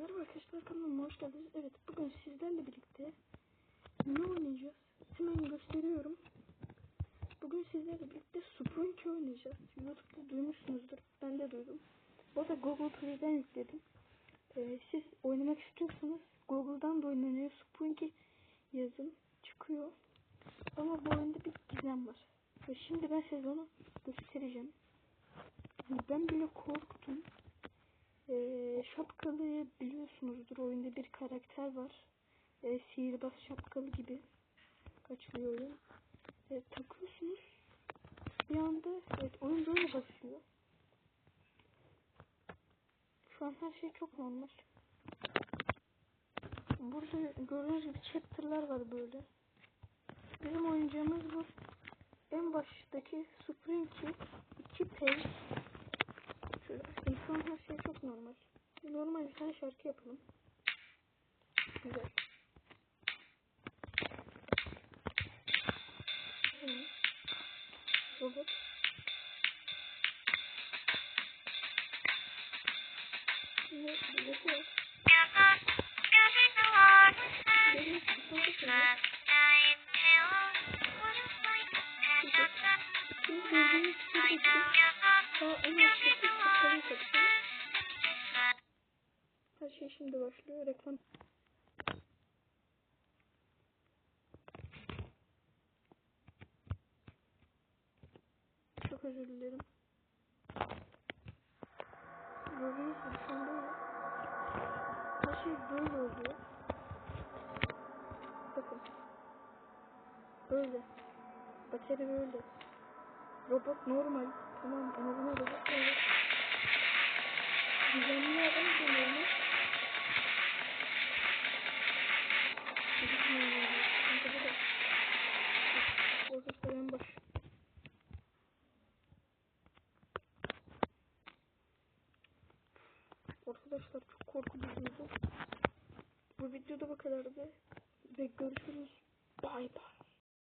Merhaba arkadaşlar kanalıma hoş geldiniz. Evet bugün sizlerle birlikte ne oynayacağız? Hemen gösteriyorum. Bugün sizlerle birlikte Sprunk oynayacağız. Youtube'da duymuşsunuzdur. Ben de duydum. Bu da Google Play'den yükledim. Ee, siz oynamak istiyorsanız Google'dan da oynanıyor. Sprunk'i yazın çıkıyor. Ama bu oyunda bir gizem var. Ve şimdi ben size onu göstereceğim. Ben bile korktum. Ee, şapkalıyı biliyorsunuzdur. Oyunda bir karakter var. Ee, sihirbaz şapkalı gibi. Kaçıyor oyun. Ee, takıyorsunuz. Bir anda evet, oyun böyle başlıyor. Şu an her şey çok normal. Burada gördüğünüz gibi chapter'lar var böyle. Bizim oyuncağımız bu. En baştaki Spring'i 2 page Şöyle bakayım şu an her şey çok normal. Normal bir tane şarkı yapalım. Güzel. Evet. Robot. Şimdi bileti yok. Benim şey şimdi başlıyor. Reklam. Çok özür dilerim. Gördüğünüz gibi şu an böyle. Her şey böyle oluyor. Bakın. Böyle. Bateri böyle. Robot normal. Orada en baş. Arkadaşlar çok korkutucuydu. Bu videoda bu kadardı. Ve görüşürüz. Bay bay.